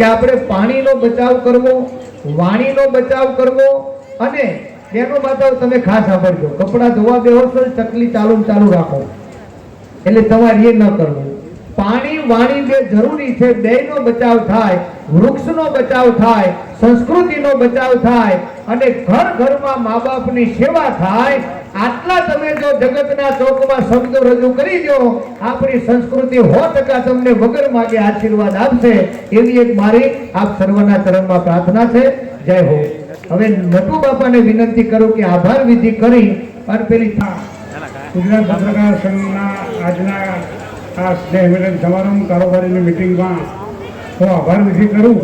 કે આપણે પાણીનો બચાવ કરવો, વાણીનો બચાવ કરવો અને એનો બચાવ તમે ખાસ સાંભળજો. કપડાં ધોવા બેહો તો ચકલી ચાલુ ચાલુ રાખો. એટલે તમારે એ ન કરવું. પાણી, વાણી બે જરૂરી છે. બેનો બચાવ થાય, વૃક્ષનો બચાવ થાય, સંસ્કૃતિનો બચાવ થાય અને ઘર ઘરમાં મા બાપની સેવા થાય આટલા તમે જો જગતના ચોકમાં શબ્દો રજૂ કરી દો, આપણી સંસ્કૃતિ સો ટકા તમને વગર માગે આશીર્વાદ આપશે, એવી એક મારી આપ સર્વના ચરણમાં પ્રાર્થના છે. જય હો. હવે નટુ બાપાને વિનંતી કરું કે આભાર વિધિ કરી અને પેલી ગુજરાત પત્રકાર સંઘના આજના આ સ્નેહ મિલન સમારંભ કારોબારીની મિટિંગમાં હું આભાર વિધિ કરું.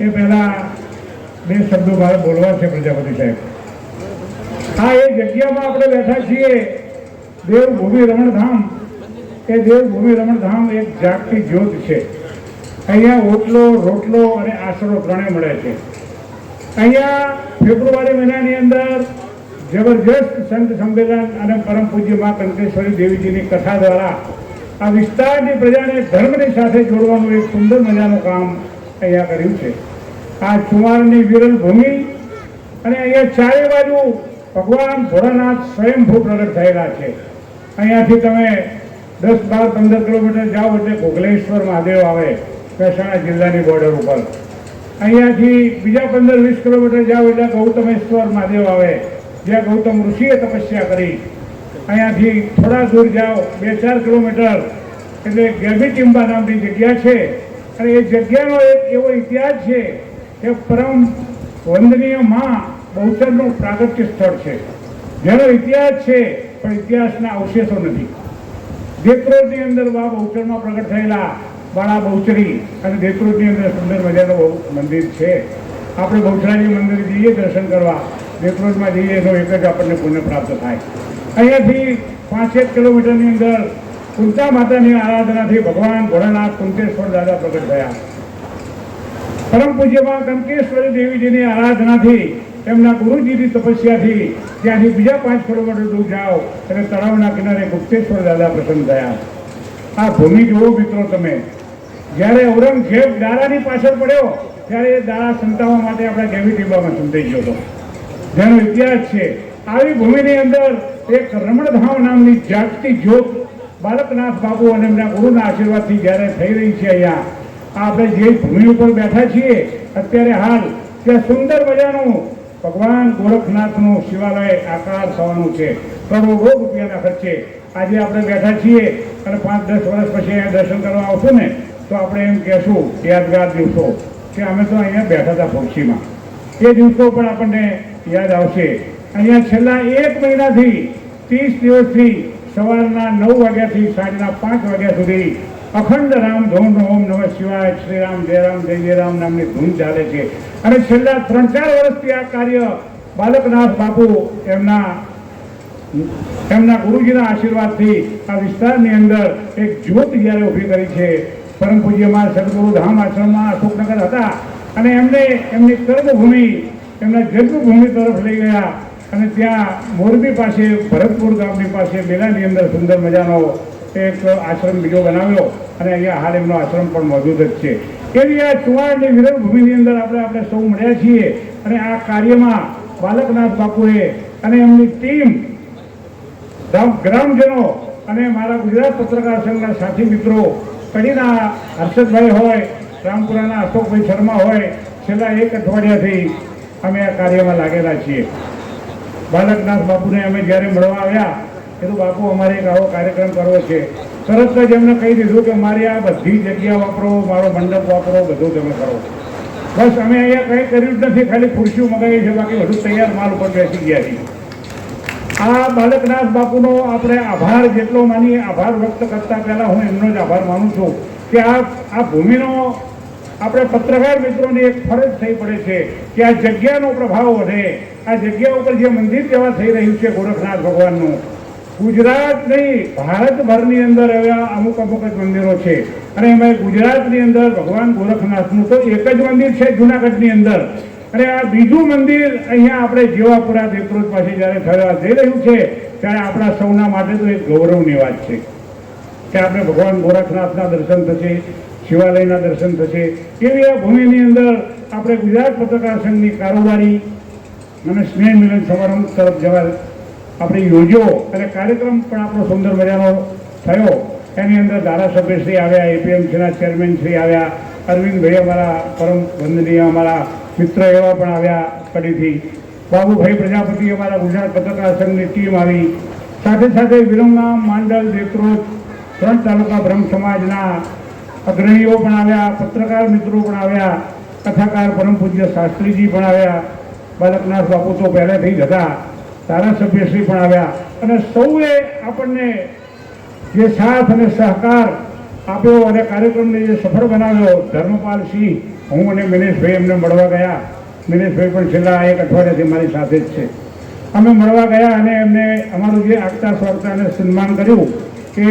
એ પહેલાં બે શબ્દો મારે બોલવા છે પ્રજાપતિ સાહેબ. આ એ જગ્યામાં આપણે બેઠા છીએ. દેવભૂમિ રમણધામ. એ દેવભૂમિ રમણધામ એક જાગતી જ્યોત છે. અહીંયા ઓટલો, રોટલો અને આશરો ત્રણેય મળે છે. અહીંયા ફેબ્રુઆરી મહિનાની અંદર જબરજસ્ત સંત સંમેલન અને પરમ પૂજ્ય મા કંકેશ્વરી દેવીજીની કથા દ્વારા આ વિસ્તારની પ્રજાને ધર્મની સાથે જોડવાનું એક સુંદર મજાનું કામ અહીંયા કર્યું છે. આ ચુમારની વિરલ ભૂમિ અને અહીંયા ચારે બાજુ ભગવાન ભોળાનાથ સ્વયંભૂ પ્રગટ થયેલા છે. અહીંયાથી તમે દસ, બાર, પંદર કિલોમીટર જાઓ એટલે ઘોઘલેશ્વર મહાદેવ આવે, મહેસાણા જિલ્લાની બોર્ડર ઉપર. અહીંયાથી બીજા પંદર, વીસ કિલોમીટર જાઓ એટલે ગૌતમેશ્વર મહાદેવ આવે, જ્યાં ગૌતમ ઋષિએ તપસ્યા કરી. અહીંયાથી થોડા દૂર જાઓ, બે, ચાર કિલોમીટર, એટલે ગેબીટિમ્બા નામની જગ્યા છે. અને એ જગ્યાનો એક એવો ઇતિહાસ છે કે પરમ વંદનીયમાં બહુચરનું પ્રાગટ્ય સ્થળ છે. જેનો ઇતિહાસ છે, પણ ઇતિહાસના અવશેષો નથી. દેત્રોજની અંદર બા બહુચરમાં પ્રગટ થયેલા બાળા બહુચરી અને દેત્રોજની અંદર સુંદર મજાનું મંદિર છે. આપણે બહુચરાજી મંદિર જઈએ, દર્શન કરવા. દેત્રોજમાં જઈએ એનો એક જ આપણને પુણ્ય પ્રાપ્ત થાય. અહીંયાથી પાંચેક કિલોમીટરની અંદર કુંતા માતાની આરાધનાથી ભગવાન ભોળાનાથ, કુંતેશ્વર દાદા પ્રગટ થયા. પરમ પૂજ્યમાં કંકેશ્વરી દેવીજીની આરાધનાથી એમના ગુરુજીની તપસ્યાથી ત્યાંથી બીજા પાંચ કિલોમીટર દૂર જાઓ એટલે તળાવના કિનારે ગુપ્તેશ્વર દાદા પ્રસન્ન થયા. આ ભૂમિ જુઓ મિત્રો તમે. જ્યારે ઔરંગઝેબ દારાની પાછળ પડ્યો, ત્યારે એ દારા સંતાવવા માટે આપણા ગેવી ટીબામાં સંતાઈ ગયો હતો. જેનો ઇતિહાસ છે, આવી ભૂમિની અંદર એક રમણધામ નામની જાગતી જ્યોત બાળકનાથ બાબુ અને એમના ગુરુના આશીર્વાદથી જ્યારે થઈ રહી છે અહીંયા, આપણે જે ભૂમિ ઉપર બેઠા છીએ, અત્યારે હાલ ત્યાં સુંદર મજાનું ભગવાન ગોરખનાથનું શિવાલય આકાર થવાનું છે. કરોડો રૂપિયાના ખર્ચે. આજે આપણે બેઠા છીએ અને પાંચ દસ વર્ષ પછી અહીંયા દર્શન કરવા આવશું ને, તો આપણે એમ કહેશું, યાદગાર દિવસો. કે અમે તો અહીંયા બેઠા હતા પક્ષીમાં. એ દિવસો પણ આપણને યાદ આવશે. અહીંયા છેલ્લા એક મહિનાથી ત્રીસ દિવસથી સવારના નવ વાગ્યાથી સાંજના પાંચ વાગ્યા સુધી અખંડ રામ, ધોમ ઓમ નમઃ શિવાય શ્રી રામ જય રામ, જય જય રામ નામની ધૂન ચાલે છે. અને છેલ્લા ત્રણ ચાર વર્ષથી આ કાર્ય બાલકનાથ બાપુ એમના એમના ગુરુજીના આશીર્વાદથી આ વિસ્તારની અંદર એક જ્યોત જ્યારે ઊભી કરી છે. પરમ પૂજ્યમાં સદગુરુ ધામ આશ્રમમાં અશોકનગર હતા અને એમને એમની કર્મભૂમિ, એમના જન્મભૂમિ તરફ લઈ ગયા. અને ત્યાં મોરબી પાસે, ભરતપુર ગામની પાસે મેળાની અંદર સુંદર મજાનો એક આશ્રમ બીજો બનાવ્યો અને અહીંયા હાલ એમનો આશ્રમ પણ મોજૂદ જ છે. એવી આ ચુવાડની વિરલ ભૂમિની અંદર આપણે આપણે સૌ મળ્યા છીએ અને આ કાર્યમાં બાલકનાથ બાપુએ અને એમની ટીમ ગ્રામજનો અને મારા ગુજરાત પત્રકાર સંઘના સાથી મિત્રો, કડીના હર્ષદભાઈ હોય, રામપુરાના અશોકભાઈ શર્મા હોય, છેલ્લા એક અઠવાડિયાથી અમે આ કાર્યમાં લાગેલા છીએ. બાલકનાથ બાપુને અમે જ્યારે મળવા આવ્યા કીધું, બાપુ, અમારે એક આવો કાર્યક્રમ કરવો છે. તરત જ એમને કહી દીધું કે, મારી આ બધી જગ્યા વાપરો, મારો મંડપ વાપરો, બધું તમે કરો. બસ અમે અહીંયા કંઈ કર્યું જ નથી, ખાલી ખુરશીઓ મગાવી છે બાકી બધું તૈયાર માલ ઉપર બેસી ગયા છીએ. આ બાલકનાથ બાપુનો આપણે આભાર જેટલો માનીએ, આભાર વ્યક્ત કરતા પહેલાં હું એમનો જ આભાર માનું છું કે આ આ ભૂમિનો આપણે પત્રકાર મિત્રોની એક ફરજ થઈ પડે છે કે આ જગ્યાનો પ્રભાવ વધે. આ જગ્યા ઉપર જે મંદિર જેવા થઈ રહ્યું છે ગોરખનાથ ભગવાનનું ગુજરાત નહીં, ભારતભરની અંદર એવા અમુક અમુક જ મંદિરો છે. અને એમાં ગુજરાતની અંદર ભગવાન ગોરખનાથનું તો એક જ મંદિર છે જુનાગઢની અંદર. અને આ બીજું મંદિર અહીંયા આપણે જેવાપુરા દેવપ્રોત પાસે જ્યારે થવા જઈ રહ્યું છે, ત્યારે આપણા સૌના માટે તો એક ગૌરવની વાત છે. કે આપણે ભગવાન ગોરખનાથના દર્શન થશે, શિવાલયના દર્શન થશે. એવી આ ભૂમિની અંદર આપણે ગુજરાત પત્રકાર સંઘની કારોબારી અને સ્નેહ મિલન સમારંભ તરફ જવા આપણે યોજ્યો અને કાર્યક્રમ પણ આપણો સુંદર મજાનો થયો. એની અંદર ધારાસભ્યશ્રી આવ્યા એપીએમસીના ચેરમેન શ્રી આવ્યા અરવિંદભાઈ અમારા પરમ વંદનીય અમારા મિત્ર એવા પણ આવ્યા કડીથી બાબુભાઈ પ્રજાપતિ અમારા ગુજરાત પત્રકાર સંઘની ટીમ આવી. સાથે સાથે વિરમગામ માંડલ દેત્રોજ ત્રણ તાલુકા બ્રહ્મ સમાજના અગ્રણીઓ પણ આવ્યા, પત્રકાર મિત્રો પણ આવ્યા, કથાકાર પરમ પૂજ્ય શાસ્ત્રીજી પણ આવ્યા બાલકનાથ બાપુ તો પહેલેથી જ હતા. ધારાસભ્યશ્રી પણ આવ્યા અને સૌએ આપણને જે સાથ અને સહકાર આપ્યો અને કાર્યક્રમને જે સફળ બનાવ્યો ધર્મપાલસિંહ હું અને મિનેશભાઈ એમને મળવા ગયા. મિનેશભાઈ પણ છેલ્લા એક અઠવાડિયાથી મારી સાથે જ છે. અમે મળવા ગયા અને એમને અમારું જે આગતા સ્વાગતાને સન્માન કર્યું કે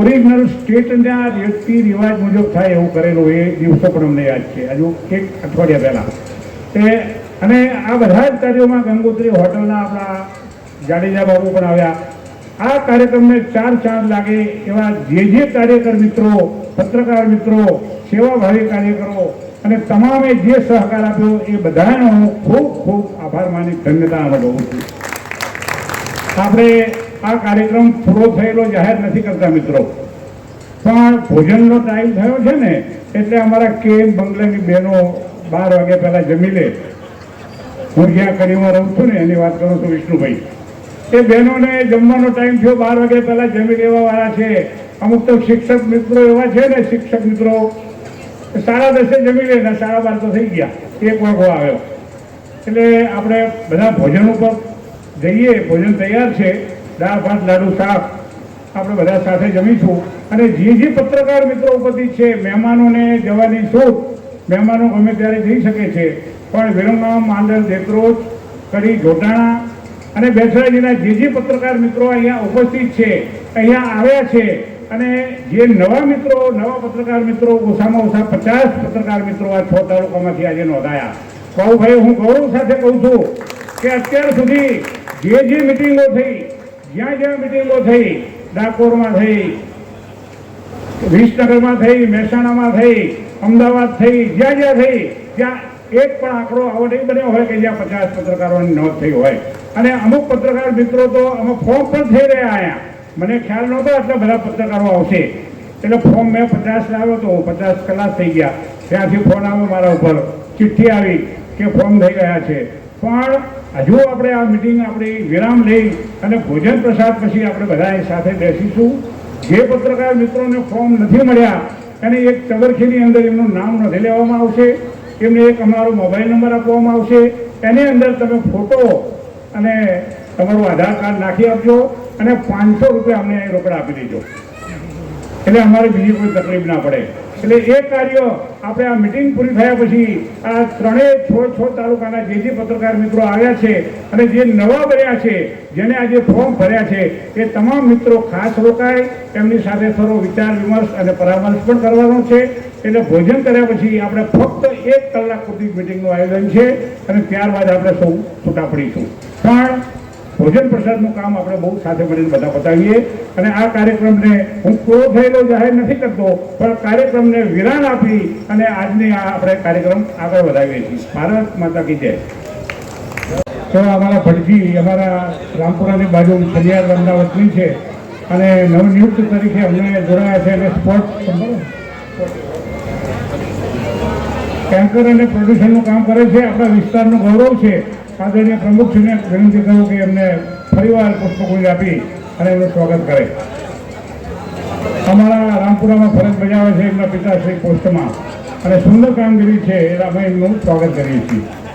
ઓરિજિનલ સ્ટેટના રીતિ રિવાજ મુજબ થાય એવું કરેલું એ દિવસો પણ અમને યાદ છે. હજુ એક અઠવાડિયા પહેલાં. તે અને આ બધા જ કાર્યોમાં ગંગોત્રી હોટલના આપણા જાડેજા બાબુ પણ આવ્યા. આ કાર્યક્રમને ચાર ચાંદ લાગે એવા જે જે કાર્યકર મિત્રો, પત્રકાર મિત્રો, સેવાભાવી કાર્યકરો અને તમામે જે સહકાર આપ્યો એ બધાનો હું ખૂબ ખૂબ આભાર માની ધન્યતા અનુભવું છું. આપણે આ કાર્યક્રમ પૂરો થયેલો જાહેર નથી કરતા મિત્રો. પણ ભોજનનો ટાઈમ થયો છે ને, એટલે અમારા કે બંગલાની બહેનો બાર વાગ્યા પહેલા જમી લે. હું જ્યાં કરીમાં રહું છું ને, એની વાત કરું છું વિષ્ણુભાઈ. એ બહેનોને જમવાનો ટાઈમ થયો બાર વાગ્યા પહેલાં જમી લેવા વાળા છે. અમુક તો શિક્ષક મિત્રો એવા છે ને, શિક્ષક મિત્રો. સાડા દસે જમી લે ને સાડા બાર તો થઈ ગયા. એક વાગો આવ્યો. એટલે આપણે બધા ભોજન ઉપર જઈએ. ભોજન તૈયાર છે. દાળ, ભાત, લાડુ, શાક આપણે બધા સાથે જમીશું. અને જે જે પત્રકાર મિત્રો ઉપસ્થિત છે, મહેમાનોને જવાની છૂટ. મહેમાનો ગમે ત્યારે જઈ શકે છે. પણ વિરમગામ માંડલ દેત્રોજ કડી જોટાણા અને બેસરાજીના જે જે પત્રકાર મિત્રો અહીંયા ઉપસ્થિત છે. અહીંયા આવ્યા છે અને જે નવા મિત્રો, નવા પત્રકાર મિત્રો, ઓછામાં ઓછા પચાસ પત્રકાર મિત્રો આ છ તાલુકામાંથી આજે નોંધાયા. બાબુભાઈ, હું ગૌરવ સાથે કહું છું કે અત્યાર સુધી જે જે મિટિંગો થઈ, જ્યાં જ્યાં મિટિંગો થઈ, ડાકોરમાં થઈ, વિસનગરમાં થઈ, મહેસાણામાં થઈ, અમદાવાદ થઈ, જ્યાં જ્યાં થઈ, ત્યાં એક પણ આંકડો આવો નહીં બન્યો હોય કે જ્યાં પચાસ પત્રકારોની નોંધ થઈ હોય. અને અમુક પત્રકાર મિત્રો તો અમુક ફોર્મ પણ થઈ રહ્યા અહીંયા મને ખ્યાલ નહોતો આટલા બધા પત્રકારો આવશે. એટલે ફોર્મ મેં પચાસ લાવ્યો તો પચાસ કલાક થઈ ગયા. ત્યાંથી ફોન આવ્યો મારા ઉપર. ચિઠ્ઠી આવી કે ફોર્મ થઈ ગયા છે. પણ હજુ આપણે આ મિટિંગ આપણી વિરામ લઈ અને ભોજન પ્રસાદ પછી આપણે બધાએ સાથે બેસીશું. જે પત્રકાર મિત્રોને ફોર્મ નથી મળ્યા અને એક ચબરખીની અંદર એમનું નામ નથી લેવામાં આવશે. એમને એક અમારો મોબાઈલ નંબર આપવામાં આવશે. એની અંદર તમે ફોટો અને તમારું આધાર કાર્ડ નાખી આપજો અને પાંચસો રૂપિયા અમને રોકડા આપી દેજો. એટલે અમારે બીજી કોઈ તકલીફ ના પડે. એટલે એ કાર્ય આપણે આ મિટિંગ પૂરી થયા પછી આ ત્રણેય છ છ તાલુકાના જે જે પત્રકાર મિત્રો આવ્યા છે અને જે નવા ભર્યા છે, જેને આજે ફોર્મ ભર્યા છે, એ તમામ મિત્રો ખાસ રોકાય. એમની સાથે થોડો વિચાર વિમર્શ અને પરામર્શ પણ કરવાનો છે. એટલે ભોજન કર્યા પછી આપણે ફક્ત એક કલાક પૂરતી મિટિંગનું આયોજન છે અને ત્યારબાદ આપણે સૌ છૂટા પડીશું. પણ ભોજન પ્રસાદનું કામ આપણે બહુ સાથે મળીને બધા બતાવીએ અને આ કાર્યક્રમને હું પૂરો થયેલો જાહેર નથી કરતો, પણ કાર્યક્રમને વિરામ આપી અને આજની આ આપણે કાર્યક્રમ આગળ વધાવીએ છીએ. ભારત માતા કી જય. તો અમારા ભટજી, અમારા રામપુરાની બાજુ સલિયાર અમદાવાદની છે અને નવનિયુક્ત તરીકે અમને જોડાયા છે અને સ્પોર્ટ ટેન્કર અને પ્રોડ્યુસરનું કામ કરે છે. આપણા વિસ્તારનું ગૌરવ છે. આદરણીય પ્રમુખશ્રીને વિનંતી કરું કે એમને ફરીવાર પુષ્પગુચ્છ આપી અને એમનું સ્વાગત કરે. અમારા રામપુરામાં ફરજ બજાવે છે એમના પિતાશ્રી પોસ્ટમાં. અને સુંદર કામગીરી છે. એ અમે એમનું સ્વાગત કરીએ છીએ.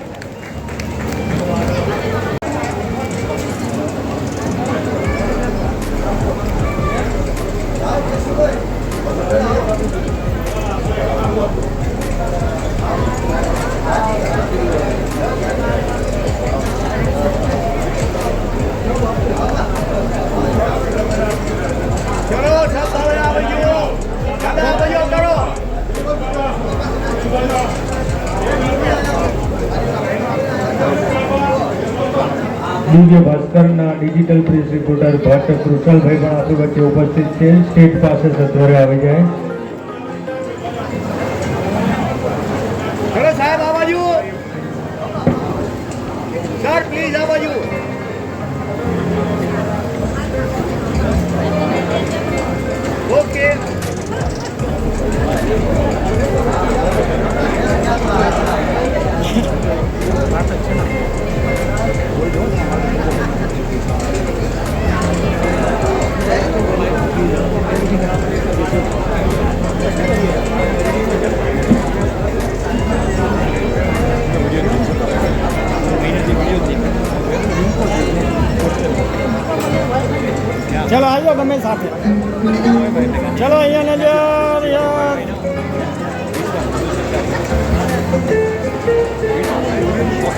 ભટ્ટ કૃષલભાઈ પણ આપણી વચ્ચે ઉપસ્થિત છે. સ્ટેજ પાસે સત્વરે આવી જાય.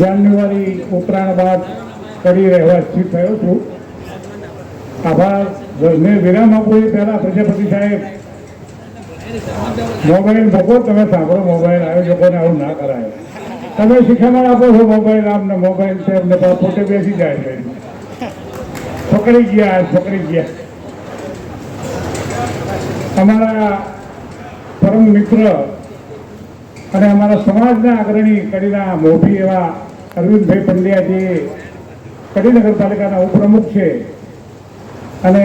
જાન્યુઆરી ઉત્તરાયણ બાદ કરી રહેવા સ્થિત થયો છું. આભાર. વિરામ આપું એ પહેલા પ્રજાપતિ સાહેબ, મોબાઈલ મૂકો, તમે સાંભળો મોબાઈલ, આયોજકોને આવું ના કરાય. તમે શિખામણ આપો છો મોબાઈલ, આમને મોબાઈલ છે, એમને પોતે બેસી જાય છે. પકડી ગયા પકડી ગયા. અમારા પરમ મિત્ર અને અમારા સમાજના અગ્રણી કડીના મોભી એવા અરવિંદભાઈ પંડ્યા કડી નગરપાલિકાના ઉપપ્રમુખ છે. અને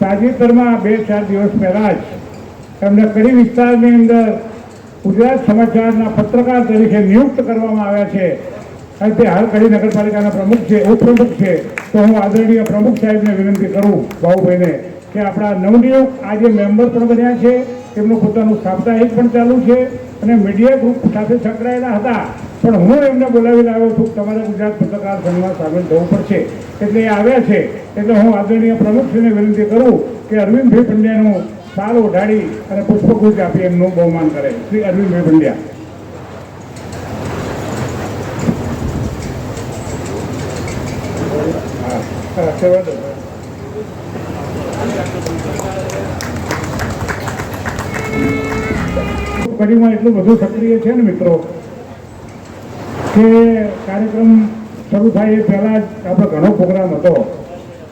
તાજેતરમાં બે ચાર દિવસ પહેલાં જ એમને કડી વિસ્તારની અંદર ગુજરાત સમાચારના પત્રકાર તરીકે નિયુક્ત કરવામાં આવ્યા છે. અને તે હાલ કડી નગરપાલિકાના પ્રમુખ છે, ઉપપ્રમુખ છે. તો હું આદરણીય પ્રમુખ સાહેબને વિનંતી કરું ભાઉભાઈને કે આપણા નવનિયુક્ત આજે મેમ્બર પણ બન્યા છે. એમનું પોતાનું સાપ્તાહિક પણ ચાલુ છે અને મીડિયા ગ્રુપ સાથે સંકળાયેલા હતા. પણ હું એમને બોલાવી લાવ્યો છું. તમારે ગુજરાત પત્રકાર સંઘમાં સામેલ થવું પડશે. એટલે એ આવ્યા છે. એટલે હું આદરણીય પ્રમુખશ્રીને વિનંતી કરું કે અરવિંદભાઈ પંડ્યાનું સાલ ઉઢાડી અને પુષ્પગુચ્છ આપી એમનું બહુમાન કરે. શ્રી અરવિંદભાઈ પંડ્યા. હા. કડીમાં એટલું બધું સક્રિય છે ને મિત્રો, કે કાર્યક્રમ શરૂ થાય એ પહેલાં જ આપણો ઘણો પ્રોગ્રામ હતો.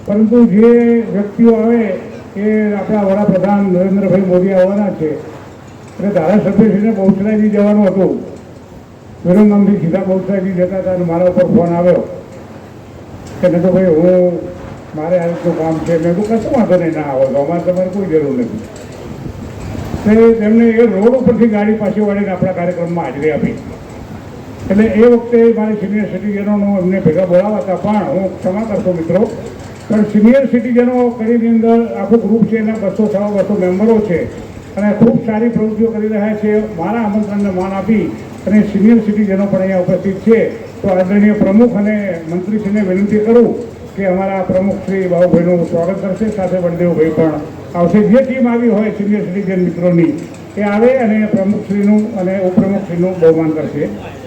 પરંતુ જે વ્યક્તિઓ આવે એ આપણા વડાપ્રધાન નરેન્દ્રભાઈ મોદી આવવાના છે એટલે ધારાસભ્યશ્રીને બહુચરાજી જવાનું હતું. વિરમગામથી સીધા બહુચરાજી જતા હતા અને મારા ઉપર ફોન આવ્યો કે નહીં તો ભાઈ, હું, મારે આ રીતનું કામ છે. મેં તો કશું વાંધો નહીં, ના આવો, તો અમારે તમારે કોઈ જરૂર નથી. તે તેમને એ રોડ ઉપરથી ગાડી પાછી વાળીને આપણા કાર્યક્રમમાં હાજરી આપી. એટલે એ વખતે મારે સિનિયર સિટીઝનોનું એમને ભેગા બોલાવ્યા હતા પણ હું ક્ષમા કરશો મિત્રો. પણ સિનિયર સિટીઝનો કરીની અંદર આખું ગ્રુપ છે, એના બસો સવા બસો મેમ્બરો છે. અને ખૂબ સારી પ્રવૃત્તિઓ કરી રહ્યા છે. મારા આમંત્રણને માન આપી અને સિનિયર સિટીઝનો પણ અહીંયા ઉપસ્થિત છે. તો આદરણીય પ્રમુખ અને મંત્રીશ્રીને વિનંતી કરું કે અમારા પ્રમુખ શ્રી બાબુભાઈનું સ્વાગત કરશે. સાથે બળદેવભાઈ પણ આવશે જે ટીમ આવી હોય સિનિયર સિટીઝન મિત્રોની, એ આવે અને પ્રમુખશ્રીનું અને ઉપપ્રમુખશ્રીનું બહુમાન કરશે.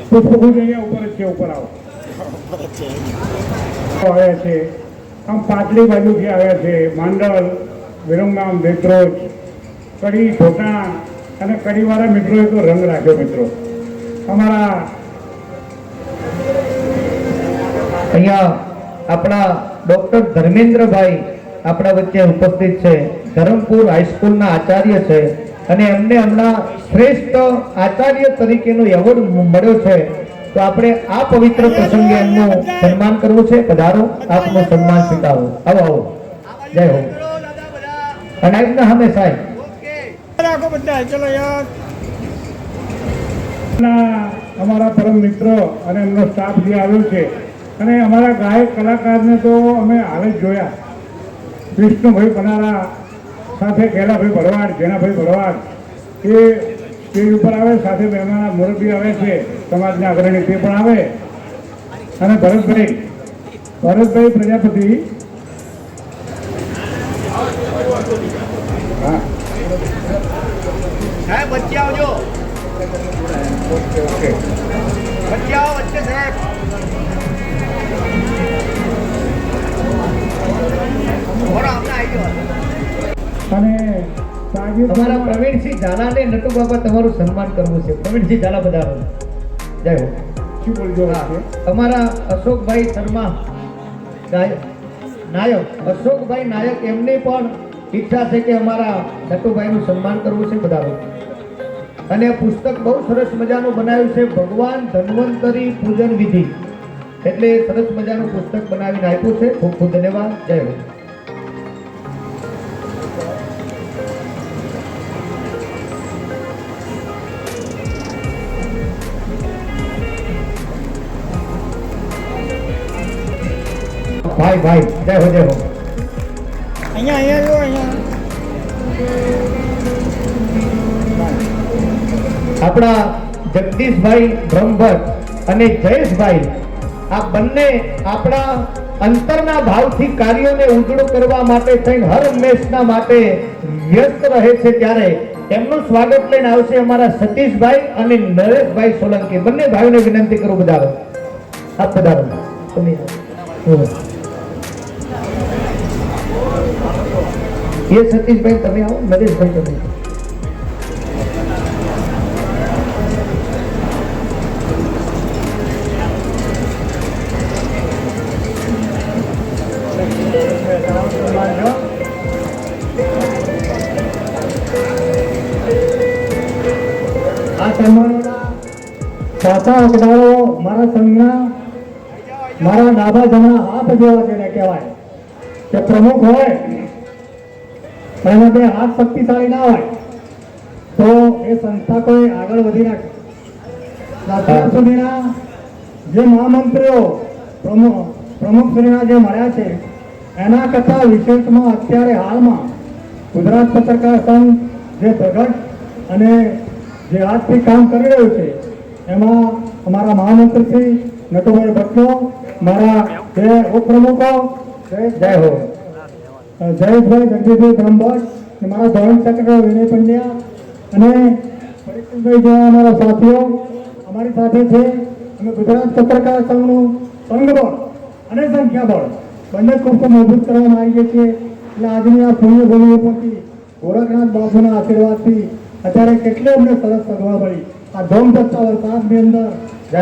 પુષ્પગુચ્છ અહીંયા ઉપર જ છે, ઉપર આવો. આવ્યા છે. આમ પાટલી બાજુથી આવ્યા છે, માંડલ, વિરમગામ દેત્રોજ કડી છોટા અને કડીવાળા મિત્રોએ તો રંગ રાખ્યો મિત્રો. અમારા અહીંયા આપણા ડૉક્ટર ધર્મેન્દ્રભાઈ આપણા વચ્ચે ઉપસ્થિત છે. ધરમપુર હાઈસ્કૂલના આચાર્ય છે અને એમને હમણાં શ્રેષ્ઠ આચાર્ય તરીકેનો એવોર્ડ મળ્યો છે. તો આપણે આ પવિત્ર પ્રસંગે એમનું સન્માન કરવું છે. પધારો આપનું સન્માન સ્વીકારો. આવો આવો. જય હો. કરો દાદા બધા અને હમે સાહેબ. રાખો બધા ચલો યાર. ના અમારા પરમ મિત્ર અને એમનો સ્ટાફ જે આવ્યો છે. અને અમારા ગાયક કલાકારને તો અમે હાલ જ જોયા. વિષ્ણુભાઈ પનારા સાથે કેલાભાઈ ભરવાડ જેનાભાઈ ભરવાડ એ સ્ટેજ ઉપર આવે સાથે મહેમાના મુરબ્બી આવે છે સમાજના અગ્રણી તે પણ આવે. અને ભરતભાઈ ભરતભાઈ પ્રજાપતિ. હા. વચ્ચે આવજો. વચ્ચે આવો વચ્ચે સાહેબ. આવી ગયો. અને અમારા પ્રવીણસિંહ ઝાલાને નટુ બાબા તમારું સન્માન કરવું છે. પ્રવીણસિંહ ઝાલા બધા જય હો. શું બોલજો તમારા અશોકભાઈ શર્મા નાયક. અશોકભાઈ નાયક એમની પણ ઈચ્છા છે કે અમારા નટુભાઈનું સન્માન કરવું છે બધાનું અને આ પુસ્તક બહુ સરસ મજાનું બનાવ્યું છે. ભગવાન ધન્વંતરી પૂજન વિધિ. એટલે સરસ મજાનું પુસ્તક બનાવીને આપ્યું છે. ખૂબ ખૂબ ધન્યવાદ. જય ભાઈ ભાઈ જય હો અહીંયા અહીંયા જો અહીંયા. આપણા જગદીશભાઈ બ્રહ્મભટ્ટ અને જયેશભાઈ આ બંને આપણા અંતરના ભાવથી કાર્યોને ઉજળું કરવા માટે થઈને હર હંમેશના માટે વ્યસ્ત રહે છે ત્યારે. એમનું સ્વાગત લઈને આવશે અમારા સતીશભાઈ અને નરેશભાઈ સોલંકી. બંને ભાઈઓને વિનંતી કરું બધા. આપ પધારો તમે. એ સતીશભાઈ, તમે આવો, નરેશભાઈ તમે. સાચા હકદારો મારા સંઘના મારા ડાબા જમણા હાથ જેવા જેને કહેવાય કે પ્રમુખ હોય એના બે હાથ શક્તિશાળી ના હોય, તો એ સંસ્થા કોઈ આગળ વધી રાખે અત્યાર સુધીના જે મહામંત્રીઓ પ્રમુખ પ્રમુખશ્રીના જે મળ્યા છે, એના કરતાં વિશેષમાં અત્યારે હાલમાં ગુજરાત પત્રકાર સંઘ જે પ્રગટ અને જે આજથી કામ કરી રહ્યું છે, એમાં અમારા મહામંત્રી શ્રી નટુભાઈ ભટ્ટો મારા બે ઉપપ્રમુખો જય હો. જયેશભાઈ જગદીશભાઈ બ્રહ્મભટ્ટ મારા ધોરણ ચક્ર વિનય પંડ્યા અને પરીક્ષિતભાઈ જેવા અમારા સાથીઓ. અમારી સાથે છે અમે ગુજરાત પત્રકાર સંઘનું સંઘબળ અને સંખ્યાબળ. બંને ખૂબ ખૂબ મજબૂત કરવામાં આવીએ છીએ એટલે આજની આ પુણ્ય ભૂમિ ઉપરથી ગોરખનાથ બાપુના આશીર્વાદથી અત્યારે કેટલી અમને સરસ સગવડ મળી. આ ધોમ ધસતા વરસાદની અંદર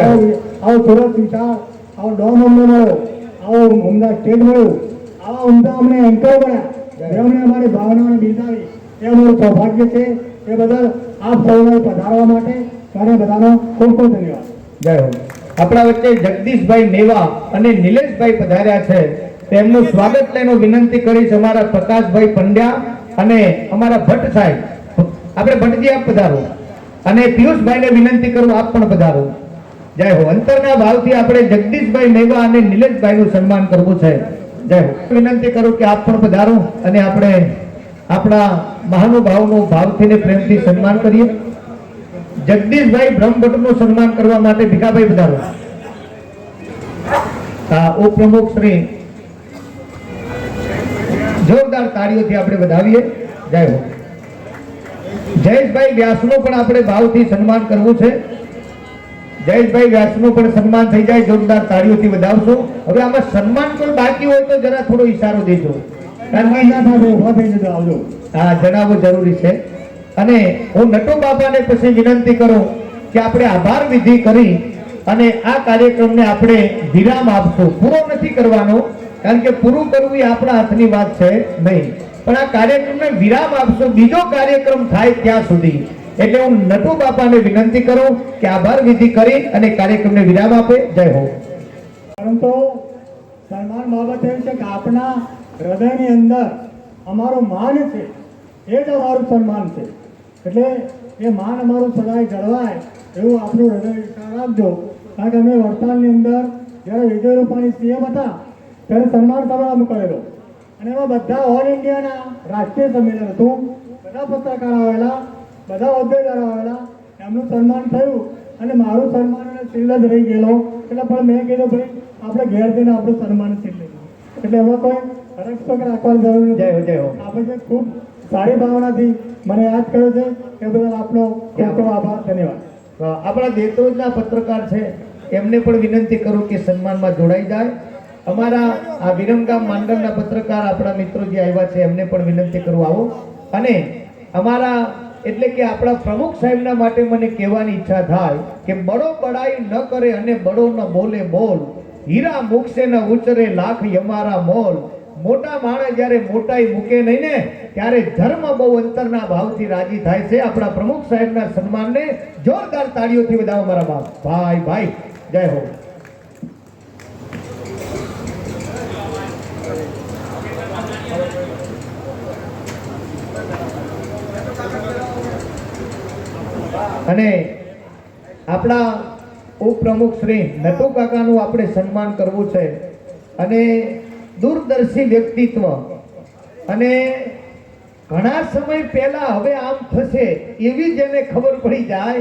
આવો આવો સુરત વિશાળ આવો ડોમ અમને મળ્યો આવો ઉમદા સ્ટેટ મળ્યું. આવા ઉમદા અમને એન્કર બન્યા જેમણે અમારી ભાવનાઓને બિરદાવી, એ અમારું સૌભાગ્ય છે. એ બદલ આપ સૌને પધારવા માટે મારે બધાનો ખૂબ ખૂબ ધન્યવાદ. જય હો. આપણા વચ્ચે જગદીશભાઈ મેવા અને નિલેશભાઈ પધાર્યા છે. તેમનું સ્વાગત લઈને વિનંતી કરીશ અમારા પ્રકાશભાઈ પંડ્યા અને અમારા ભટ્ટ સાહેબ. આપણે ભટ્ટજી આપ પધારો. અને પિયુષભાઈને વિનંતી કરું, આપ પણ પધારો. જય હો. અંતરના ભાવથી આપણે જગદીશભાઈ મેવા અને નિલેશભાઈનું સન્માન કરવું છે. વિનંતી કરું કે આપ પણ પધારો અને આપણે આપણા મહાનુભાવનું ભાવથી ને પ્રેમથી સન્માન કરીએ. જગદીશભાઈ બ્રહ્મભટ્ટનું સન્માન કરવા માટે ભીખાભાઈ પધારો. આ ઉપપ્રમુખ શ્રી જોરદાર તાળીઓથી આપણે વધાવીએ. જય હો. જયેશભાઈ વ્યાસનું પણ આપણે ભાવથી સન્માન કરવું છે. જયેશભાઈ વ્યાસનું પણ સન્માન થઈ જાય, જોરદાર તાળીઓથી વધાવશો. હવે આમાં સન્માન કોઈ બાકી હોય તો જરા થોડો ઈશારો દેજો. હા જણાવવો જરૂરી છે. અને હું નટો બાપાને પછી વિનંતી કરું કે આપણે આભાર વિધિ કરી અને આ કાર્યક્રમને આપણે વિરામ આપશું. પૂરો નથી કરવાનો, કારણ કે પૂરું કરવું એ આપણા હાથની વાત છે નહીં. પણ આ કાર્યક્રમને વિરામ આપશો. બીજો કાર્યક્રમ થાય ત્યાં સુધી. એટલે હું નટુ બાપાને વિનંતી કરું કે આભાર વિધિ કરી અને કાર્યક્રમને વિરામ આપે. જય હો. પરંતુ સન્માન બાબત એમ છે કે આપણા હૃદયની અંદર અમારું માન છે, એ જ અમારું સન્માન છે. એટલે એ માન અમારું સદાય જળવાય એવું આપણું હૃદય રાખજો. કારણ કે અમે વડતાલની અંદર જ્યારે વિજય રૂપાણી સીએમ હતા, ત્યારે સન્માન સમારંભ કરેલો અને એમાં બધા ઓલ ઇન્ડિયાના રાષ્ટ્રીય સંમેલન હતું. બધા પત્રકાર આવેલા. બધા હોદ્દેદારો આવેલા એમનું સન્માન થયું અને મારું સન્માન અને શિલ્ડ જ રહી ગયેલો. એટલે પણ મેં કીધું ભાઈ આપણે ઘેર જઈને આપણું સન્માન શીખ લઈ એટલે એમાં કોઈ રક્ષક રાખવાની જરૂર નથી. જય આપણે ખૂબ સારી ભાવનાથી મને યાદ કર્યો છે એ બદલ આપનો ખૂબ ખૂબ આભાર ધન્યવાદ. આપણા દેતોજના પત્રકાર છે એમને પણ વિનંતી કરું કે સન્માનમાં જોડાઈ જાય. અમારા આ વિરમગામ માંડળના પત્રકાર આપણા મિત્રો જે આવ્યા છે એમને પણ વિનંતી કરું આવો. અને અમારા એટલે કે આપણા પ્રમુખ સાહેબના માટે મને કહેવાની ઈચ્છા થાય કે બડો બડાઈ ન કરે અને બડો ન બોલે બોલ. હીરા મૂકશે ન ઉચરે લાખ યમારા મોલ. મોટા માણસ જ્યારે મોટાઈ મૂકે નહીં ને, ત્યારે ધર્મ બહુ અંતરના ભાવથી રાજી થાય છે આપણા પ્રમુખ સાહેબના સન્માનને જોરદાર તાળીઓથી બધા મારા બાપ. ભાઈ ભાઈ, જય હો. અને આપણા ઉપપ્રમુખ શ્રી નટુ કાકાનું આપણે સન્માન કરવું છે. અને દૂરદર્શી વ્યક્તિત્વ. અને ઘણા સમય પહેલા હવે આમ થશે એવી જ એને ખબર પડી જાય.